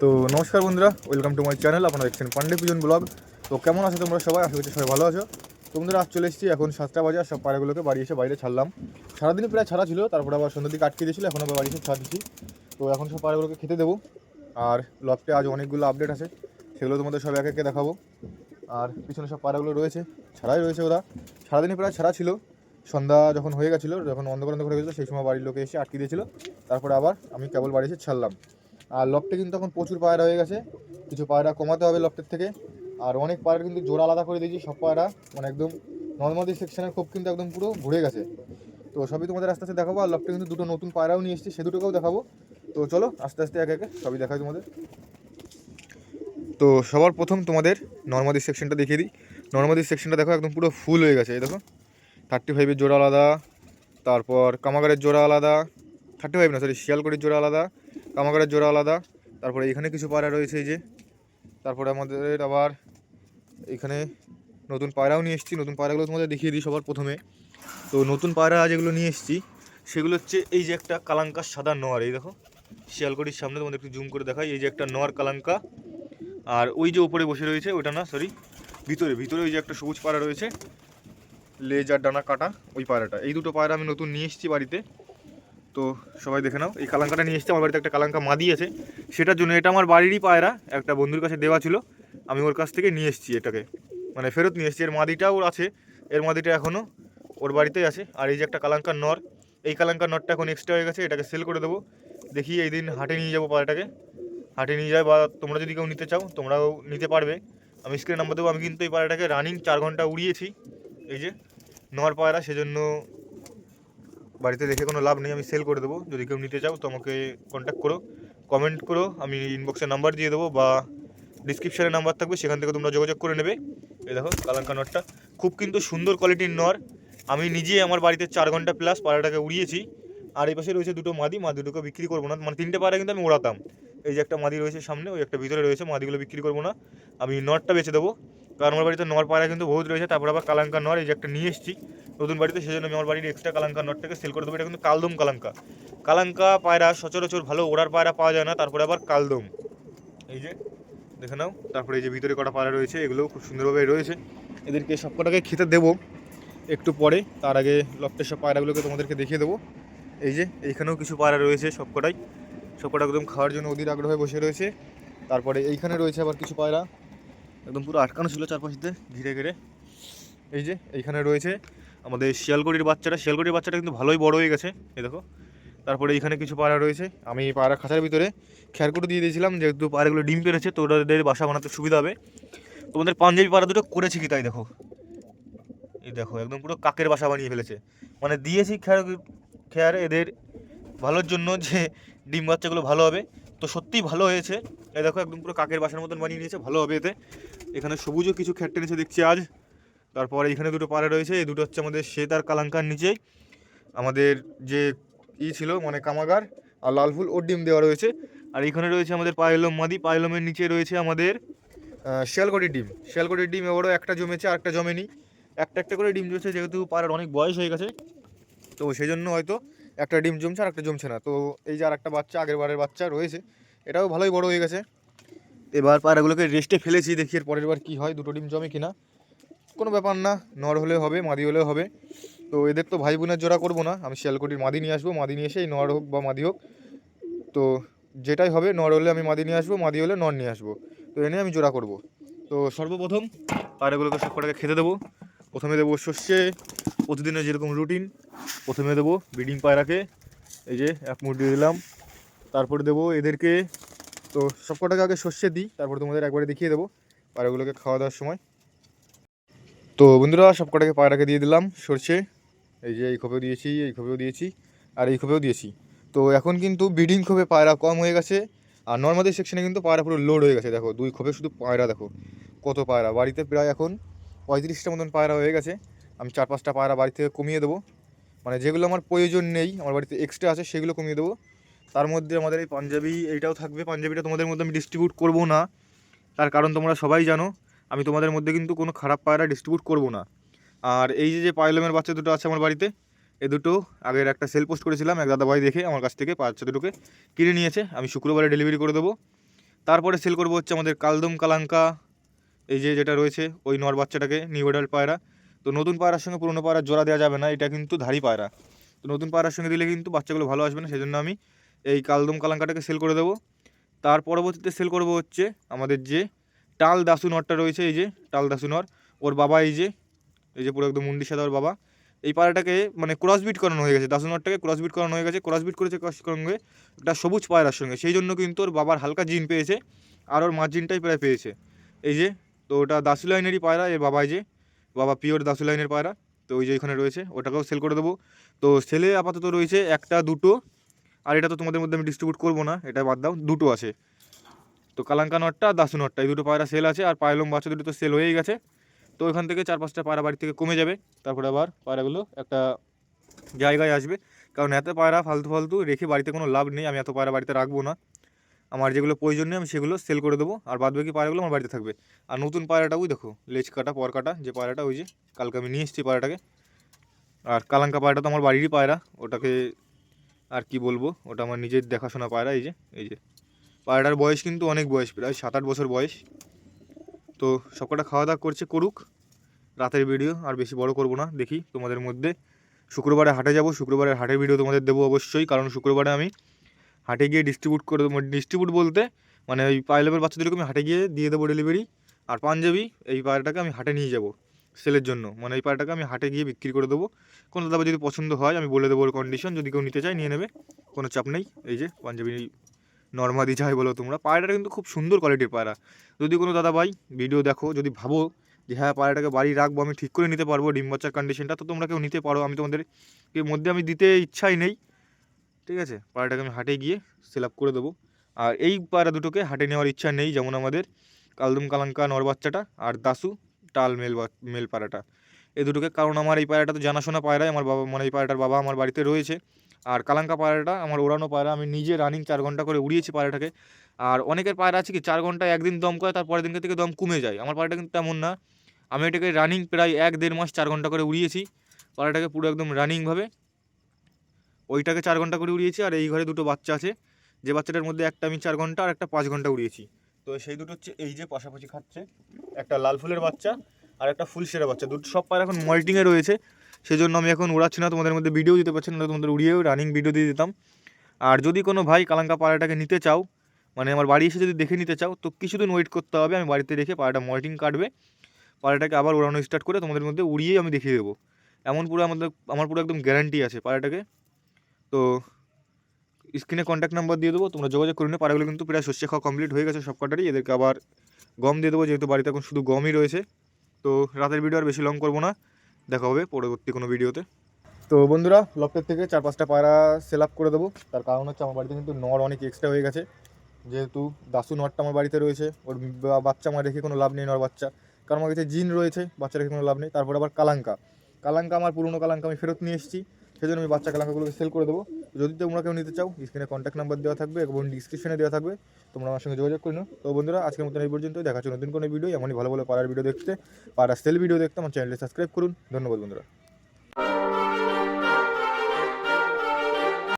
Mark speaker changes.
Speaker 1: তো নমস্কার বন্ধুরা ওয়েলকাম টু মাই চ্যানেল আপনারা দেখছেন পান্ডে পুজন ব্লগ তো কেমন আছো তোমরা সবাই? আশা করছি সবাই ভালো আছো। তো বন্ধুরা, আজ চলে এসেছি এখন সাতটা বাজে সব পায়রাগুলোকে বাড়ি এসে বাইরে ছাড়লাম। সারাদিনই প্রায় ছাড়া ছিল, তারপরে আবার সন্ধ্যা দিকে আটকে দিয়েছিল, এখন আবার বাড়ি এসে ছাড় দিচ্ছি। তো এখন সব পায়রাগুলোকে খেতে দেবো। আর লকটে আজ অনেকগুলো আপডেট আছে, সেগুলো তোমাদের সব এক একে দেখাবো। আর পিছনে সব পায়রাগুলো রয়েছে, ছাড়াই রয়েছে ওরা। সারাদিনই প্রায় ছাড়া ছিল সন্ধ্যা যখন হয়ে গেছিল, যখন অন্ধকার অন্ধকার হয়ে গেছিল, সেই সময় বাড়ির লোকে এসে আটকে দিয়েছিল। তারপরে আবার আমি কেবল বাড়ি এসে ছাড়লাম। আর লফটে কিন্তু এখন প্রচুর পায়রা হয়ে গেছে। কিছু পায়রা কমাতে হবে লফটের থেকে। আর অনেক পায়রা কিন্তু জোড়া আলাদা করে দিয়েছি, সব পায়রা মানে একদম নর্মালি সেকশনের খুব কিন্তু একদম পুরো ঘুরে গেছে। তো সবই তোমাদের আস্তে আস্তে দেখাবো, আর লফটে কিন্তু দুটো নতুন পায়রাও নিয়ে এসেছি, সে দুটোকেও দেখাবো। তো চলো, আস্তে আস্তে একে একে সবই দেখাই তোমাদের। তো সবার প্রথম তোমাদের নর্মাদি সেকশনটা দেখিয়ে দিই। নর্মাদি সেকশনটা দেখো, একদম পুরো ফুল হয়ে গেছে, এই দেখো। থার্টি ফাইভের জোড়া আলাদা, তারপর কামাগারের জোড়া আলাদা থার্টি ফাইভ না সরি শিয়ালকড়ির জোড়া আলাদা, কামাগারের জোড়া আলাদা, তারপরে এখানে কিছু পায়রা রয়েছে এই যে, তারপরে আমাদের আবার এখানে নতুন পায়রাও নিয়ে এসেছি, নতুন পায়রাগুলো তোমাদের দেখিয়ে দিই সবার প্রথমে। তো নতুন পায়রা যেগুলো নিয়ে এসেছি, সেগুলো হচ্ছে এই যে একটা কালাঙ্কা সাদা নোয়ার, এই দেখো, শিয়ালকড়ির সামনে তোমাদের একটু জুম করে দেখাই, এই যে একটা নোয়ার কালাঙ্কা, আর ওই যে উপরে বসে রয়েছে ওটা না সরি ভিতরে ভিতরে ওই যে একটা সবুজ পাড়া রয়েছে লেজ আর ডানা কাটা ওই পায়রাটা। এই দুটো পায়রা আমি নতুন নিয়ে এসেছি বাড়িতে। তো সবাই দেখে নাও, এই কালাঙ্কাটা নিয়ে এসেছি, আমার বাড়িতে একটা কালাঙ্কা মাদি আছে। সেটার জন্য এটা আমার বাড়িরই পায়রা, একটা বন্ধুর কাছে দেওয়া ছিল। আমি ওর কাছ থেকে নিয়ে এসেছি এটাকে। মানে ফেরত নিয়ে এসেছি, এর মাদিটাও আছে, এর মাদিটা এখনও ওর বাড়িতেই আছে। আর এই যে একটা কালাঙ্কার নর, এই কালাঙ্কার নরটা এখন এক্সট্রা হয়ে গেছে, এটাকে সেল করে দেবো। দেখি এই দিন হাটে নিয়ে যাব পায়রাটাকে। হাটে নিয়ে যায় বা তোমরা যদি কেউ নিতে চাও, তোমরাও নিতে পারবে। আমি স্ক্রিন নাম্বার দেবো, আমি কিন্তু এই পায়রাটাকে রানিং চার ঘণ্টা উড়িয়েছি। এই যে নর পায়রা, সেজন্য বাড়িতে রেখে কোনো লাভ নেই, আমি সেল করে দেবো। যদি কেউ নিতে চাও তো আমাকে কন্ট্যাক্ট করো কমেন্ট করো, আমি ইনবক্সে নাম্বার দিয়ে দেবো বা ডিসক্রিপশানে নাম্বার থাকবে, সেখান থেকে তোমরা যোগাযোগ করে নেবে। এই দেখো, কালাঙ্কা নটটা। খুব কিন্তু সুন্দর কোয়ালিটির নর। আমি নিজে আমার বাড়িতে চার ঘণ্টা প্লাস পাড়াটাকে উড়িয়েছি। আর এই পাশে রয়েছে দুটো মাদি মাদি দুটো বিক্রি করব না। মানে তিনটে পায়রা কিন্তু আমি ওড়াতাম এই যে একটা মাদি রয়েছে সামনে, ওই একটা ভিতরে রয়েছে, মাদিগুলো বিক্রি করব না। আমি নটটা বেছে দেবো। কারণ আমার বাড়িতে নর পায়রা কিন্তু বহুত রয়েছে, তারপর আবার কালাঙ্কা নর, এই যে একটা নিয়ে এসেছি নতুন বাড়িতে, সেজন্য আমি আমার বাড়ির এক্সট্রা কালাঙ্কা নটটাকে সেল করে দেবো। এটা কিন্তু কালদম কালাঙ্কা। কালাঙ্কা পায়রা সচরাচর ভালো, ওড়ার পায়রা পাওয়া যায় না, তারপরে আবার কালদম। এই যে, দেখে নাও, তারপরে এই যে ভিতরে কটা পায়রা রয়েছে, এগুলোও খুব সুন্দরভাবে রয়েছে। এদেরকে সব কটাকে খেতে দেবো একটু পরে, তার আগে লফটের সব পায়রাগুলোকে তোমাদেরকে দেখিয়ে দেবো। এই যে, এইখানেও কিছু পায়রা রয়েছে সব কটাই সব কটা একদম খাওয়ার জন্য অধীর আগ্রহে বসে রয়েছে। তারপরে এইখানে রয়েছে আবার কিছু পায়রা। একদম পুরো আটকানো ছিল চারপাশে ঘিরে ঘিরে। এই যে এইখানে রয়েছে আমাদের শিয়ালগড়ির বাচ্চাটা শিয়ালগড়ির বাচ্চাটা কিন্তু ভালোই বড় হয়ে গেছে, এই দেখো। তারপরে এইখানে কিছু পায়রা রয়েছে। আমি পায়রা খাঁচার ভিতরে খেয়ারকুটো দিয়ে দিয়েছিলাম, যেহেতু পায়রাগুলো ডিম পেরেছে, তো ওদের বাসা বানাতে সুবিধা হবে। তোমাদের পাঞ্জাবি পায়রা দুটো করেছি কি তাই দেখো? এই দেখো, একদম পুরো কাকের বাসা বানিয়ে ফেলেছে। মানে দিয়েছি খেয়ার খেয়ার এদের ভালোর জন্য যে ডিম বাচ্চাগুলো ভালো হবে। তো সত্যিই ভালো হয়েছে। এই দেখো একদম পুরো কাকের বাসার মতন বানিয়ে নিয়েছে, ভালো হবে এতে। এখানে সবুজও কিছু খেটে নিচে দেখছি আজ। তারপর এখানে দুটো পাড়া রয়েছে, এই দুটো হচ্ছে আমাদের শ্বেত আর কালাঙ্কার নিচেই। আমাদের যে ই ছিল মানে কামাগার, আর লাল ফুল ওর ডিম দেওয়া রয়েছে। আর এখানে রয়েছে আমাদের পায়েলম মাদি, পায়লমের নিচে রয়েছে আমাদের শিয়ালকটির ডিম। শিয়ালকটির ডিম এবারও একটা জমেছে, আর একটা জমেনি। একটা একটা করে ডিম জমেছে, যেহেতু পাড়ার অনেক বয়স হয়ে গেছে। তো সেই জন্য হয়তো একটা ডিম জমছে আর একটা জমছে না। তো এই যে আর একটা বাচ্চা, আগের বারের বাচ্চা রয়েছে, এটাও ভালোই বড় হয়ে গেছে। এবার পায়রাগুলোকে রেস্টে ফেলেছি, দেখি এর পরের বার কী হয়, দুটো ডিম জমে কিনা। কোনো ব্যাপার না, নর হলে হবে, মাদি হলেও হবে। তো এদের তো ভাই বোনের জোড়া করব না, আমি শিয়ালকটির মাদি নিয়ে আসব, মাদি নিয়ে এসে এই নর হোক বা মাদি হোক। তো যেটাই হবে, নর হলে আমি মাদি নিয়ে আসব, মাদি হলে নর নিয়ে আসব। তো এনে আমি জোড়া করব। তো সর্বপ্রথম পায়রাগুলোকে সব কটাকে খেতে দেবো। প্রথমে দেবো সর্ষে, প্রতিদিনের যেরকম রুটিন প্রথমে দেবো ব্রিডিং পায়রাকে, এই যে এক মুঠ দিয়ে দিলাম। তারপরে দেবো এদেরকে, তো সব কটাকে আগে সর্ষে দিই, তারপরে তোমাদের একবারে দেখিয়ে দেবো পায়রাগুলোকে খাওয়া দাওয়ার সময়। তো বন্ধুরা, সব কটাকে পায়রাকে দিয়ে দিলাম সর্ষে। এই যে এই খোপেও দিয়েছি, এই খোপেও দিয়েছি, আর এই খোপেও দিয়েছি। তো এখন কিন্তু ব্রিডিং খোপে পায়রা কম হয়ে গেছে, আর নর্মাদি সেকশনে কিন্তু পায়রা পুরো লোড হয়ে গেছে, দেখো। দুই খোপে শুধু পায়রা, দেখো। কত পায়রা। বাড়িতে প্রায় এখন পঁয়ত্রিশটা মতন পায়রা হয়ে গেছে। আমি চার পাঁচটা পায়রা বাড়ি থেকে কমিয়ে দেবো। মানে যেগুলো আমার প্রয়োজন নেই, আমার বাড়িতে এক্সট্রা আছে, সেগুলো কমিয়ে দেবো। তার মধ্যে আমাদের এই পাঞ্জাবি এইটাও থাকবে। পাঞ্জাবিটা তোমাদের মধ্যে আমি ডিস্ট্রিবিউট করব না। তার কারণ তোমরা সবাই জানো, আমি তোমাদের মধ্যে কিন্তু কোনো খারাপ পায়রা ডিস্ট্রিবিউট করব না। আর এই যে যে পাইলমের বাচ্চা দুটো আছে আমার বাড়িতে, এ দুটো, আগের একটা সেল পোস্ট করেছিলাম, এক দাদা ভাই দেখে আমার কাছ থেকে বাচ্চা দুটোকে কিনে নিয়েছে। আমি শুক্রবারে ডেলিভারি করে দেবো। তারপরে সেল করব হচ্ছে আমাদের কালদম কালাঙ্কা, এই যে যেটা রয়েছে, ওই নর বাচ্চাটাকে নিউ এডাল পায়রা। তো নতুন পায়রার সঙ্গে পুরনো পায়রার জোড়া দেওয়া যাবে না, এটা কিন্তু ধারি পায়রা। তো নতুন পায়রার সঙ্গে দিলে কিন্তু বাচ্চাগুলো ভালো আসবে না, সেজন্য আমি এই কালদম কালাঙ্কাটাকে সেল করে দেবো। তার পরবর্তীতে সেল করব হচ্ছে আমাদের যে টাল দাসু নরটা রয়েছে, এই যে টাল দাসু নর, ওর বাবা এই যে এই যে পুরো একদম মুন্ডি সাদা ওর বাবা, এই পায়রাটাকে মানে ক্রসবিট করানো হয়ে গেছে, দাসু নরটাকে ক্রসবিট করানো হয়ে গেছে ক্রসবিট করেছে কার সঙ্গে একটা সবুজ পায়রার সঙ্গে, সেই জন্য কিন্তু ওর বাবার হালকা জিন পেয়েছে, আর ওর মার জিনটাই প্রায় পেয়েছে। এই যে, তো ওটা দাসু লাইনেরই পায়রা, এর বাবা এই যে বাবা পিওর দাসু লাইনের পায়রা, তো ওই যে এখানে রয়েছে, ওটাকেও সেল করে দেবো। তো সেলে আপাতত রয়েছে একটা, দুটো, আর এটা তো তোমাদের মধ্যে আমি ডিস্ট্রিবিউট করব না, এটা বাদ দাও, দুটো আছে। তো কালাঙ্কা নটটা আর দাসু নটটা, এই দুটো পায়রা সেল আছে, আর পায়লম বাচ্চা দুটো তো সেল হয়েই গেছে। তো ওইখান থেকে চার পাঁচটা পায়রা বাড়ি থেকে কমে যাবে, তারপরে আবার পায়রাগুলো একটা জায়গায় আসবে। কারণ এত পায়রা ফালতু ফালতু রেখে বাড়িতে কোনো লাভ নেই, আমি এত পায়রা বাড়িতে রাখব না। আমার যেগুলো প্রয়োজন আমি সেগুলো সেল করে দেবো। আর বাদ বাকি পায়রাগুলো আমার বাড়িতে থাকবে। আর নতুন পায়রাটা, ওই দেখো, লেজ কাটা, পর কাটা, যে পায়রাটা, ওই যে কালকে আমি নিয়ে এসেছি পায়রাটাকে। আর কালাঙ্কা পায়রাটা তো আমার বাড়িরই পায়রা, ওটাকে আর কি বলব, ওটা আমার নিজের দেখাশোনা পায়রা, এই যে এই যে। পায়রাটার বয়স কিন্তু অনেক বয়স, প্রায় সাত আট বছর বয়স। তো সবকটা খাওয়া দাওয়া করছে, করুক। রাতের ভিডিও আর বেশি বড় করব না, দেখি তোমাদের মধ্যে। শুক্রবারে হাটে যাব, শুক্রবারের হাটের ভিডিও তোমাদের দেবো অবশ্যই, কারণ শুক্রবারে আমি হাটে গিয়ে ডিস্ট্রিবিউট করে দেবো। ডিস্ট্রিবিউট বলতে মানে ওই পাইলেবের বাচ্চাদেরকে আমি হাটে গিয়ে দিয়ে দেবো ডেলিভারি আর পাঞ্জাবি এই পায়রাটাকে আমি হাটে নিয়ে যাব সেলের জন্য। মানে এই পায়রাটাকে আমি হাটে গিয়ে বিক্রি করে দেবো। কোনো দাদা যদি পছন্দ হয়, আমি বলে দেবো ওর কন্ডিশন যদি কেউ নিতে চায়, নিয়ে নেবে। কোনো চাপ নেই। এই যে পাঞ্জাবি নর্মাদি যাই বলো তোমরা। পায়রাটা কিন্তু খুব সুন্দর কোয়ালিটির পায়রা। যদি কোনো দাদা ভাই ভিডিও দেখো, যদি ভাবো যে হ্যাঁ পায়রাটাকে বাড়ি রাখব, আমি ঠিক করে নিতে পারব ডিম বাচ্চার কন্ডিশনটা তো তোমরা কেউ নিতে পারো। আমি তোমাদের মধ্যে আমি দিতে ইচ্ছাই নেই। ঠিক আছে? পায়রাটাকে আমি হাটে গিয়ে সেল করে দেবো। আর এই পায়রা দুটোকে হাটে নেওয়ার ইচ্ছা নেই যেমন আমাদের কালদুম, কালাঙ্কা নর বাচ্চাটা আর দাসু টাল মেল মেল পায়রাটা এই দুটোকে কারণ আমার এই পায়রাটা তো জানাশোনা পায়রাই আমার বাবা মানে এই পায়রাটার বাবা আমার বাড়িতে রয়েছে। আর কালাঙ্কা পায়রাটা আমার ওড়ানো পায়রা আমি নিজে রানিং চার ঘণ্টা করে উড়িয়েছি পায়রাটাকে আর অনেকের পায়রা আছে কি, চার ঘণ্টা একদিন দম করে তার পরের দিনকে থেকে দম কমে যায়। আমার পায়রাটা কিন্তু তেমন না। আমি এটাকে রানিং প্রায় এক দেড় মাস চার ঘণ্টা করে উড়িয়েছি। পায়রাটাকে পুরো একদম রানিংভাবে ওইটাকে চার ঘণ্টা করে উড়িয়েছি আর এই ঘরে দুটো বাচ্চা আছে। যে বাচ্চাটার মধ্যে একটা আমি চার ঘণ্টা আর একটা পাঁচ ঘণ্টা উড়িয়েছি। তো সেই দুটো হচ্ছে এই যে পাশাপাশি খাচ্ছে একটা লাল ফুলের বাচ্চা আর একটা ফুল সেরা বাচ্চা। দুটো সব পায়রা এখন মল্টিংয়ে রয়েছে। সেই জন্য আমি এখন উড়াচ্ছি না, তোমাদের মধ্যে ভিডিও দিতে পারছি না তোমাদের উড়িয়েও রানিং ভিডিও দিয়ে দিতাম। আর যদি কোনো ভাই কালাঙ্কা পায়রাটাকে নিতে চাও মানে আমার বাড়ি এসে যদি দেখে নিতে চাও, তো কিছুদিন ওয়েট করতে হবে, আমি বাড়িতে রেখে পায়রাটা মল্টিং কাটবে। পায়রাটাকে আবার উড়ানো স্টার্ট করে তোমাদের মধ্যে উড়িয়েই আমি দেখিয়ে দেবো। এমন পুরো আমাদের, আমার পুরো একদম গ্যারান্টি আছে পায়রাটাকে। তো স্ক্রিনে কন্ট্যাক্ট নাম্বার দিয়ে দেবো, তোমরা যোগাযোগ করে নিও। পায়রাগুলো কিন্তু প্রায় শস্য খাওয়া কমপ্লিট হয়ে গেছে সব কটারই এদেরকে আবার গম দিয়ে দেবো, যেহেতু বাড়িতে এখন শুধু গমই রয়েছে। তো রাতের ভিডিও আর বেশি লং করব না। দেখা হবে পরবর্তী কোনো ভিডিওতে তো বন্ধুরা লফটের থেকে চার পাঁচটা পায়রা সেল আপ করে দেবো। তার কারণ হচ্ছে আমার বাড়িতে কিন্তু নর অনেক এক্সট্রা হয়ে গেছে। যেহেতু দাসু নরটা আমার বাড়িতে রয়েছে। ওর বাচ্চা আমার রেখে কোনো লাভ নেই নর বাচ্চা। কারণ আমার কাছে জিন রয়েছে, বাচ্চা রেখে কোনো লাভ নেই। তারপর আবার কালাঙ্কা। কালাঙ্কা, আমার পুরনো কালাঙ্কা আমি ফেরত নিয়ে এসেছি। সেই জন্য আমি বাচ্চা কালাঙ্কাগুলোকে সেল করে দেবো। যদি তোমরা কেউ নিতে চাও স্ক্রিনে কন্ট্যাক্ট নাম্বার দেওয়া থাকবে এবং ডিসক্রিপশনে দেওয়া থাকবে, তোমরা আমার সঙ্গে যোগাযোগ করে তো বন্ধুরা, আজকের মতন এই পর্যন্ত দেখা নতুন কোনো ভিডিও এমনই ভালো ভালো পাড়ার ভিডিও দেখতে। পাড়ার সেল ভিডিও দেখতে, আমার চ্যানেলটি সাবস্ক্রাইব করুন। ধন্যবাদ বন্ধুরা।